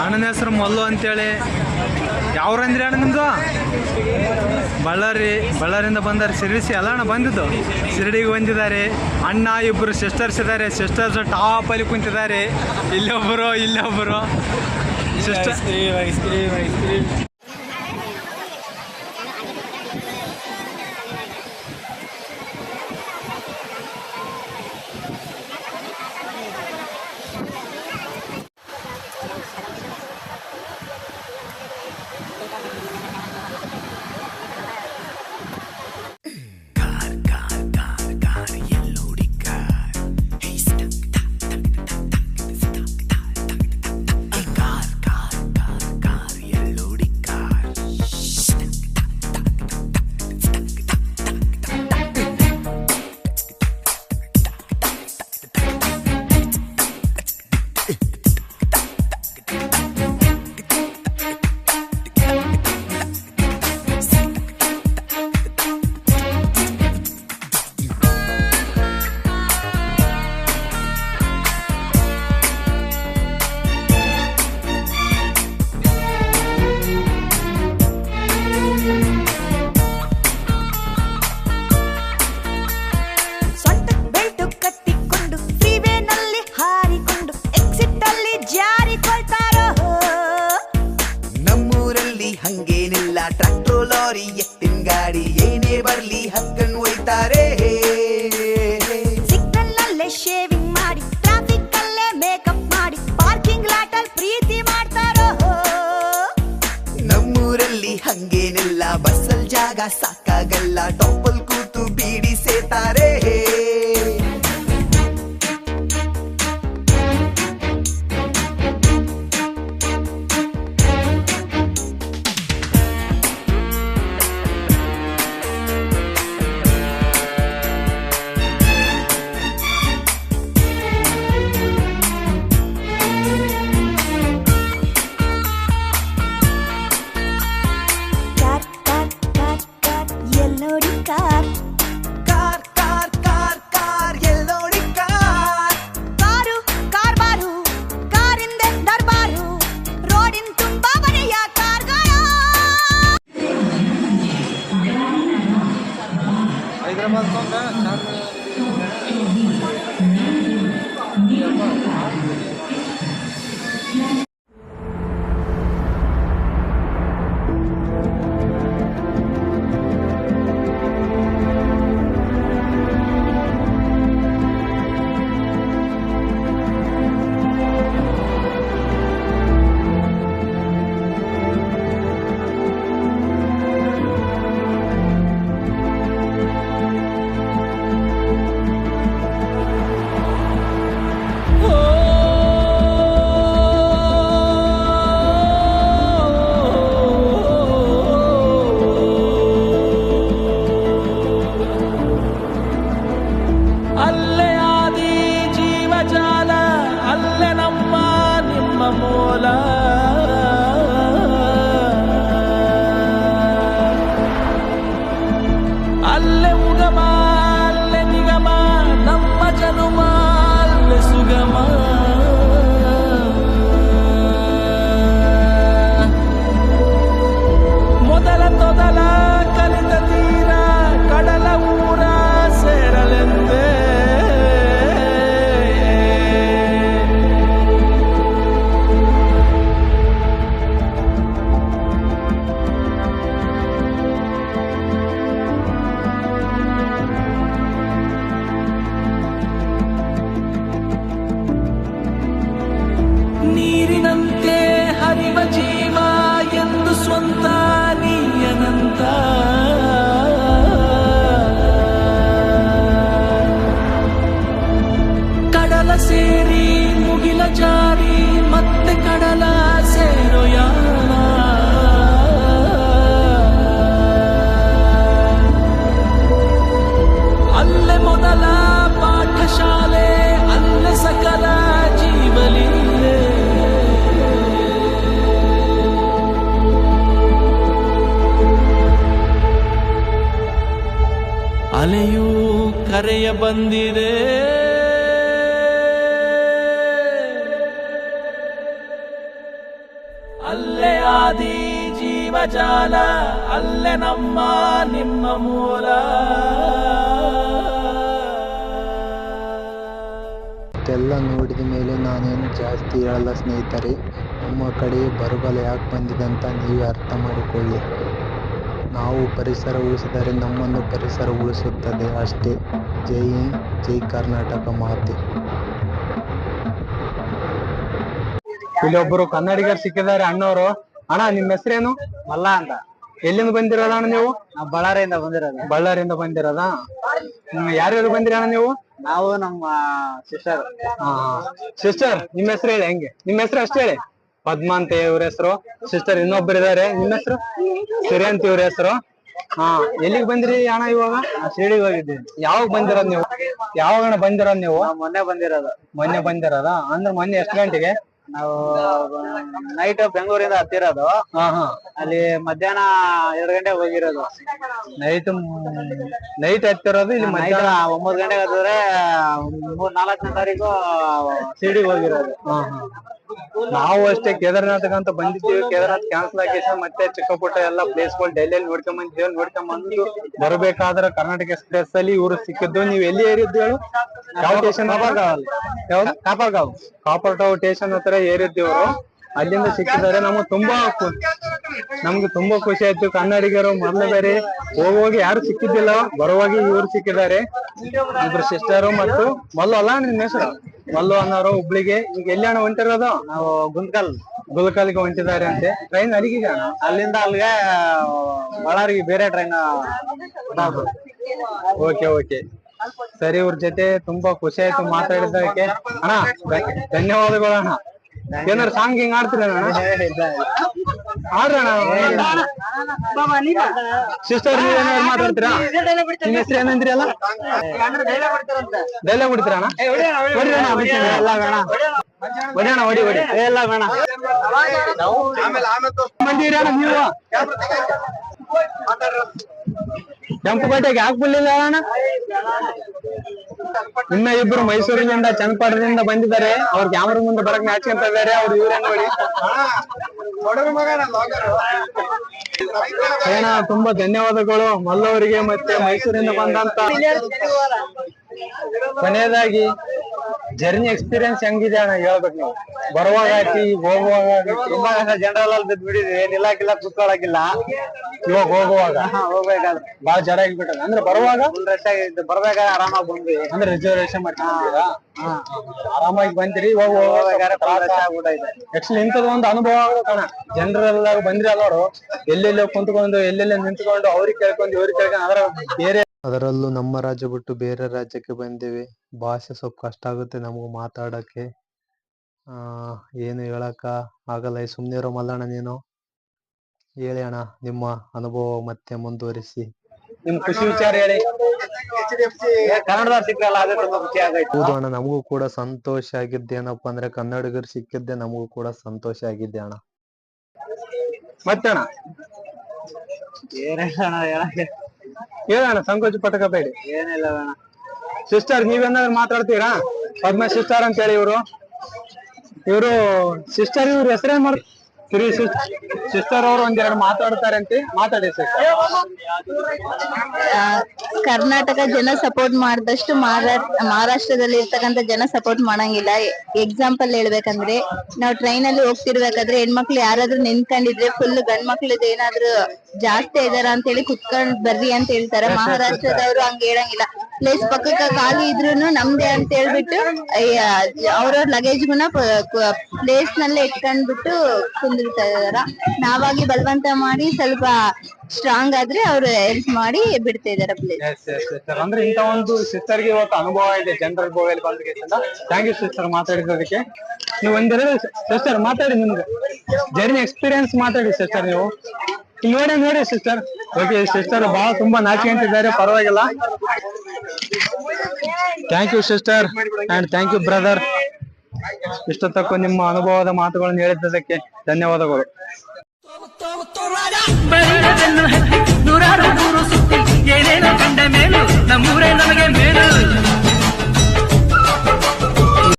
ಅಣ್ಣನ ಹೆಸರು ಮಲ್ಲು ಅಂತೇಳಿ. ಯಾವ್ರಂದ್ರಿ ಅಣ್ಣ ನಿಮ್ದು? ಬಳ್ಳಾರಿ, ಬಳ್ಳಾರಿಯಿಂದ ಬಂದಾರೆ ಸರ್ವಿಸ್ ಎಲ್ಲ ಅಣ್ಣ ಬಂದಿದ್ದು? ಶಿರಡಿಗೆ ಬಂದಿದ್ದಾರೆ. ಅಣ್ಣ ಇಬ್ಬರು ಸಿಸ್ಟರ್ಸ್ ಇದ್ದಾರೆ. ಸಿಸ್ಟರ್ಸ್ ಟಾಪ್ ಅಲ್ಲಿ ಕುಂತಿದ್ದಾರೆ. ಇಲ್ಲೊಬ್ಬರು ಇಲ್ಲೊಬ್ಬರು ಸಿಸ್ಟರ್ ಹಂಗೇನಿಲ್ಲ ಟ್ರ್ಯಾಕ್ಟರ್ ಲಾರಿ ಎತ್ತಿನ ಗಾಡಿ ಏನೇ ಬರ್ಲಿ ಹಕ್ಕನ್ ಒಯ್ತಾರೆ. ಸಿಗ್ನಲ್ ನಲ್ಲೇ ಶೇವಿಂಗ್ ಮಾಡಿ ಟ್ರಾಫಿಕ್ ಅಲ್ಲೇ ಮೇಕಪ್ ಮಾಡಿ ಪಾರ್ಕಿಂಗ್ ಲಾಟ್ ಅಲ್ಲಿ ಪ್ರೀತಿ ಮಾಡ್ತಾರೋ? ನಮ್ಮೂರಲ್ಲಿ ಹಂಗೇನಿಲ್ಲ ಬಸ್ಸಲ್ ಜಾಗ ಸಾಕಾಗಲ್ಲ ಟಾಪಲ್ ನಿಮ್ಮ ಬಂದಿದೆ. ಅಲ್ಲೇ ಆದಿ ಜೀವಜಾಲ ಅಲ್ಲೇ ನಮ್ಮ, ನಿಮ್ಮ ಮೂಲ. ಇದೆಲ್ಲ ನೋಡಿದ ಮೇಲೆ ನಾನೇನು ಜಾಸ್ತಿ ಹೇಳಲ್ಲ ಸ್ನೇಹಿತರೆ, ನಮ್ಮ ಕಡೆ ಬರಗಾಲ ಯಾಕೆ ಬಂದಿದೆ ಅಂತ ನೀವೇ ಅರ್ಥ ಮಾಡಿಕೊಳ್ಳಿ. ನಾವು ಪರಿಸರ ಉಳಿಸಿದರೆ ನಮ್ಮನ್ನು ಪರಿಸರ ಉಳಿಸುತ್ತದೆ ಅಷ್ಟೇ. ಜೈ ಜೈ ಕರ್ನಾಟಕ ಮಾತೆ. ಇಲ್ಲೊಬ್ಬರು ಕನ್ನಡಿಗರು ಸಿಕ್ಕಿದ್ದಾರೆ ಅಣ್ಣವರು. ಅಣ್ಣ ನಿಮ್ಮ ಹೆಸರೇನು? ಮಲ್ಲ ಅಂತ. ಎಲ್ಲಿಂದ ಬಂದಿರೋದ ಅಣ್ಣ ನೀವು? ನಾವು ಬಳ್ಳಾರಿಯಿಂದ ಬಂದಿರೋದು. ಬಳ್ಳಾರಿಯಿಂದ ಬಂದಿರೋದ? ಯಾರ್ಯಾರು ಬಂದಿರ ಅಣ್ಣ ನೀವು? ನಾವು ನಮ್ಮ ಸಿಸ್ಟರ್. ಸಿಸ್ಟರ್ ನಿಮ್ಮ ಹೆಸರು ಹೇಳಿ ಹೆಂಗೆ? ನಿಮ್ಮ ಹೆಸರು ಅಷ್ಟೇ ಹೇಳಿ. ಪದ್ಮ ಅಂತ ಇವ್ರ ಹೆಸರು. ಸಿಸ್ಟರ್ ಇನ್ನೊಬ್ರು ಇದಾರೆ. ನಿಮ್ಮ ಹೆಸರು? ಸಿರಿ ಅಂತ ಇವ್ರ ಹೆಸರು. ಹಾ ಎಲ್ಲಿಗೆ ಬಂದಿರಿ ಅಣ್ಣ ಇವಾಗ? ಶಿರಡಿ ಹೋಗಿದ್ದೀನಿ. ಯಾವಾಗ ಬಂದಿರೋದ್ ನೀವು? ಯಾವಾಗ ಬಂದಿರೋದ್ ನೀವು? ನಾವು ಮೊನ್ನೆ ಬಂದಿರೋದು. ಮೊನ್ನೆ ಬಂದಿರೋದಾ? ಅಂದ್ರೆ ಮೊನ್ನೆ ಎಷ್ಟು ಗಂಟೆಗೆ? ನಾವು ನೈಟ್ ಬೆಂಗಳೂರಿಂದ ಹತ್ತಿರೋದು. ಹಾ ಹಾ. ಅಲ್ಲಿ ಮಧ್ಯಾಹ್ನ ಎರಡು ಗಂಟೆಗೆ ಹೋಗಿರೋದು. ನೈಟ್ ನೈಟ್ ಹತ್ತಿರೋದು ಇಲ್ಲಿ ಮಧ್ಯಾಹ್ನ ಒಂಬತ್ತು ಗಂಟೆಗೆ ಹತ್ತಿದ್ರೆ ಮೂರ್ ನಾಲ್ಕನೇ ತಾರೀಕು ಸಿಡಿಗೆ ಹೋಗಿರೋದು. ಹಾ, ಹಾ. ನಾವು ಅಷ್ಟೇ ಕೇದಾರ್ನಾಥ್ ಅಂತ ಬಂದಿದ್ದೀವಿ. ಕೇದಾರ್ನಾಥ್ ಕ್ಯಾನ್ಸಲ್ ಆಗಿ ಮತ್ತೆ ಚಿಕ್ಕ ಪುಟ್ಟ ಎಲ್ಲ ಪ್ಲೇಸ್ಗಳು ಡೆಲ್ಲಿಯಲ್ಲಿ ನೋಡ್ಕೊಂಡ್ ಬಂದಿದ್ದೇವೆ ನೋಡ್ಕೊಂಡ್ ಬಂದು ಬರಬೇಕಾದ್ರೆ ಕರ್ನಾಟಕ ಎಕ್ಸ್ಪ್ರೆಸ್ ಅಲ್ಲಿ ಇವ್ರು ಸಿಕ್ಕಿದ್ದು. ನೀವು ಎಲ್ಲಿ ಏರಿದ್ದು ಹೇಳು? ಯಾವ ಸ್ಟೇಷನ್ ಯಾವ್ದು ಕಾಪರ್ಗಾವ್ ಕಾಪರ್ಗಾವ್ ಸ್ಟೇಷನ್ ಹತ್ರ ಏರಿದ್ದು ಇವರು ಅಲ್ಲಿಂದ ಸಿಕ್ಕಿದ್ದಾರೆ. ನಮ್ಗೆ ತುಂಬಾ ನಮ್ಗೆ ತುಂಬಾ ಖುಷಿ ಆಯ್ತು. ಕನ್ನಡಿಗರು ಮೊದಲು ಬೇರೆ ಹೋಗುವಾಗ ಯಾರು ಸಿಕ್ಕಿದ್ದಿಲ್ಲ. ಬರುವಾಗ ಇವ್ರು ಸಿಕ್ಕಿದ್ದಾರೆ. ಇಬ್ರು ಸಿಸ್ಟರು ಮತ್ತು ಮಲ್ಲು ಅಲ್ಲ ನಿನ್ನ ಹೆಸರು? ಮಲ್ಲು ಅನ್ನೋರು ಹುಬ್ಳಿಗೆ. ಈಗ ಎಲ್ಲಿ ಅಣ್ಣ ಹೊಂಟಿರೋದು? ನಾವು ಗುಲ್ಕಲ್ ಗುಲ್ಕಲ್ಗೆ ಹೊಂಟಿದ್ದಾರೆ ಅಂತೆ. ಟ್ರೈನ್ ಅಲ್ಲಿಗೆ ಅಲ್ಲಿಂದ ಅಲ್ಲಿಗೆ ಬಳ್ಳಾರಿಗೆ ಬೇರೆ ಟ್ರೈನ್ ಓಕೆ ಓಕೆ. ಸರಿ ಇವ್ರ ಜೊತೆ ತುಂಬಾ ಖುಷಿ ಆಯ್ತು ಮಾತಾಡಿದ್ದಕ್ಕೆ. ಅಣ್ಣ ಧನ್ಯವಾದಗಳು ಅಣ್ಣ. ಏನಾರು ಸಾಂಗ್ ಹಿಂಗ್ ಆಡ್ತೀರಣ್ಣ ಆಡ್ರಣ್ಣ ಸಿಸ್ಟರ್ ನೀವ್ ಏನಾದ್ರು ಮಾತಾಡ್ತೀರಾ? ನಿಮ್ ಹೆಸರು ಏನಂದ್ರಿ ಅಲ್ಲ ಡೈಲಾಗ್ ಬಿಡ್ತೀರಾ ಅಣ್ಣ? ಹೊಡಿ ಅಣ್ಣ, ಬಿಡ್ತೀನಿ. ಎಲ್ಲ ಬೇಡ ಹೊಡಿ ಅಣ್ಣ ಹೊಡಿ ಹೊಡಿ. ಎಲ್ಲ ಬೇಡ. ಮಂದಿ ಇರಿ ಅಣ್ಣ ನೀವು ಕೆಂಪುಕೋಟೆಗೆ ಯಾಕೆ ಬಿಡ್ಲಿಲ್ಲ ಅಣ್ಣ? ಇನ್ನ ಇಬ್ರು ಮೈಸೂರಿನಿಂದ ಚನ್ನಪಟ್ಟಣದಿಂದ ಬಂದಿದ್ದಾರೆ. ಅವ್ರ ಕ್ಯಾಮರಾ ಮುಂದೆ ಬರಕ್ ನಾಚ್ಕೊಂತ ಇದಾರೆ. ಅವ್ರು ಇವ್ರೇನ್ ನೋಡಿ. ಏನ ತುಂಬಾ ಧನ್ಯವಾದಗಳು. ಮಲ್ಲವರಿಗೆ ಮತ್ತೆ ಮೈಸೂರಿಂದ ಬಂದಂತ. ಕೊನೆಯದಾಗಿ ಜರ್ನಿ ಎಕ್ಸ್ಪೀರಿಯನ್ಸ್ ಹೆಂಗಿದೆ ಅಣ್ಣ? ಹೇಳ್ಬೇಕು ನೀವು. ಬರುವಾಗ ಆಯ್ತು ಈಗ ಹೋಗುವಾಗ ತುಂಬಾ ತುಂಬಾ ಜನರಲ್ ಅಲ್ಲಿ ಬಿದ್ದು ಏನಿಲ್ಲ ನಿಲ್ಲಕ್ಕಿಲ್ಲ ಕುತ್ಕೊಳಕಿಲ್ಲ ಇವಾಗ ಹೋಗುವಾಗ. ಹೋಗ್ಬೇಕಾದ್ರೆ. ಬಾಳ ಜಡ ಆಗಿಬಿಟ್ಟ ಅಂದ್ರೆ ಬರುವಾಗ? ಫುಲ್ ರಶ್ ಆಗಿದ್ದು ಬರ್ಬೇಕಾದ್ರೆ ಆರಾಮಾಗಿ ಬಂದ್ವಿ. ಅಂದ್ರೆ ರಿಸರ್ವೇಶನ್ ಮಾಡ್ಕೊಂಡಿದ್ದೀರಾ ಆರಾಮಾಗಿ ಬಂದಿರಿ ಇವಾಗ ಹೋಗ್ಬೇಕಾದ್ರೆ ರಶ್ ಆಗ್ಬಿಟ್ಟೈತೆ. ಆಕ್ಚುಲಿ ಇಂಥದ್ದು ಒಂದು ಅನುಭವ ಕಣ ಜನರೆಲ್ಲ ಬಂದ್ರಿ ಅಲ್ಲವರು ಎಲ್ಲೆಲ್ಲೋ ಕುಂತ್ಕೊಂಡು ಎಲ್ಲೆಲ್ಲೋ ನಿಂತ್ಕೊಂಡು ಅವ್ರಿಗೆ ಕೇಳ್ಕೊಂಡು ಇವ್ರಿಗೆ ಕೇಳ್ಕೊಂಡು ಅದ್ರ ಬೇರೆ ಅದರಲ್ಲೂ ನಮ್ಮ ರಾಜ್ಯ ಬಿಟ್ಟು ಬೇರೆ ರಾಜ್ಯಕ್ಕೆ ಬಂದೇವೆ. ಭಾಷೆ ಸ್ವಲ್ಪ ಕಷ್ಟ ಆಗುತ್ತೆ ನಮಗೂ ಮಾತಾಡಕ್ಕೆ. ಆ ಏನು ಹೇಳಕ್ಕ ಆಗಲ್ಲ. ಸುಮ್ಮನೆ ಇರೋ ಮಲ್ಲಣ್ಣ ನೀನು. ಹೇಳಿ ಅಣ್ಣ ನಿಮ್ಮ ಅನುಭವ ಮತ್ತೆ ಮುಂದುವರಿಸಿ. ನಿಮ್ ಖುಷಿ ವಿಚಾರ ಹೇಳಿ. ಹೌದು ಅಣ್ಣ ನಮಗೂ ಕೂಡ ಸಂತೋಷ ಆಗಿದ್ದೇನಪ್ಪ ಅಂದ್ರೆ ಕನ್ನಡಿಗರು ಸಿಕ್ಕಿದ್ದೆ ನಮಗೂ ಕೂಡ ಸಂತೋಷ ಆಗಿದ್ದೆ ಅಣ್ಣ. ಮತ್ತೆ ಅಣ್ಣ ಹೇಳಣ್ಣ ಸಂಕೋಚ ಪಟ್ಕೋಬೇಡಿ ಏನಿಲ್ಲ ಅಣ್ಣ. ಸಿಸ್ಟರ್ ನೀವೇನಾದ್ರು ಮಾತಾಡ್ತೀರಾ? ಪದ್ಮ ಸಿಸ್ಟರ್ ಅಂತ ಹೇಳಿ ಇವರು. ಇವರು ಸಿಸ್ಟರ್ ಇವ್ರ ಹೆಸರೇನ್ ಮಾಡ್ ಶ್ರೀ ಸಿಸ್ಟರ್ ಅವರು ಒಂದೆರಡು ಮಾತಾಡ್ತಾರೆ ಅಂತ. ಮಾತಾಡಿ ಸಿಸ್ಟರ್ ಕರ್ನಾಟಕ ಜನ ಸಪೋರ್ಟ್ ಮಾಡಿದಷ್ಟು ಮಹಾರಾಷ್ಟ್ರದಲ್ಲಿ ಇರ್ತಕ್ಕಂಥ ಜನ ಸಪೋರ್ಟ್ ಮಾಡಂಗಿಲ್ಲ. ಎಕ್ಸಾಂಪಲ್ ಹೇಳ್ಬೇಕಂದ್ರೆ ನಾವು ಟ್ರೈನ್ ಅಲ್ಲಿ ಹೋಗ್ತಿರ್ಬೇಕಾದ್ರೆ ಹೆಣ್ಮಕ್ಳು ಯಾರಾದ್ರೂ ನಿಂತ್ಕೊಂಡಿದ್ರೆ ಫುಲ್ ಗಂಡ್ ಮಕ್ಳದ್ ಏನಾದ್ರು ಜಾಸ್ತಿ ಇದಾರ ಅಂತ ಹೇಳಿ ಕುತ್ಕೊಂಡ್ ಬರ್ರಿ ಅಂತ ಹೇಳ್ತಾರೆ. ಮಹಾರಾಷ್ಟ್ರದವ್ರು ಹಂಗ ಹೇಳಂಗಿಲ್ಲ. ಪ್ಲೇಸ್ ಪಕ್ಕಕ್ಕೆ ಖಾಲಿ ಇದ್ರು ನಮ್ದೇ ಅಂತ ಹೇಳ್ಬಿಟ್ಟು ಅವ್ರವ್ರ ಲಗೇಜ್ಗುನ ಪ್ಲೇಸ್ ನಲ್ಲೇ ಇಟ್ಕೊಂಡ್ಬಿಟ್ಟು ಕುಂದಿರ್ತಾ ಇದಾರ. ನಾವಾಗಿ ಬಲವಂತ ಮಾಡಿ ಸ್ವಲ್ಪ ಸ್ಟ್ರಾಂಗ್ ಆದ್ರೆ ಅವ್ರು ಹೆಲ್ಪ್ ಮಾಡಿ ಬಿಡ್ತಾ ಇದಾರೆ ಸಿಸ್ಟರ್ ಅಂದ್ರೆ ಇಂತ ಒಂದು ಸಿಸ್ಟರ್ಗೆ ಇವತ್ತು ಅನುಭವ ಇದೆ ಜನರಲ್ ಗೋವೆಲ್ ಬಂದ್ರಿಂದ ಥ್ಯಾಂಕ್ ಯು ಸಿಸ್ಟರ್ ಮಾತಾಡಿದ್ದಕ್ಕೆ ನೀವು ಒಂದೆರಡು ಸಿಸ್ಟರ್ ಮಾತಾಡಿ ನಿಮ್ಗೆ. ಜರ್ನಿ ಎಕ್ಸ್ಪೀರಿಯನ್ಸ್ ಮಾತಾಡಿ ಸಿಸ್ಟರ್ ನೀವು. ನೋಡಿ ನೋಡಿ ಸಿಸ್ಟರ್ ಓಕೆ ಸಿಸ್ಟರ್ ಬಹಳ ತುಂಬಾ ನಾಚಿಕೆಂತಿದ್ದಾರೆ ಪರವಾಗಿಲ್ಲ. Thank you sister and thank you brother ಇಷ್ಟೊತ್ತಕ್ಕೂ ನಿಮ್ಮ ಅನುಭವದ ಮಾತುಗಳನ್ನು ಹೇಳಿದ್ದಕ್ಕೆ ಧನ್ಯವಾದಗಳು. ನೂರಾರು ಕಂಡ ಮೇಲು ನಮ್ಮೂರೇ ನಮಗೆ ಮೇಲು.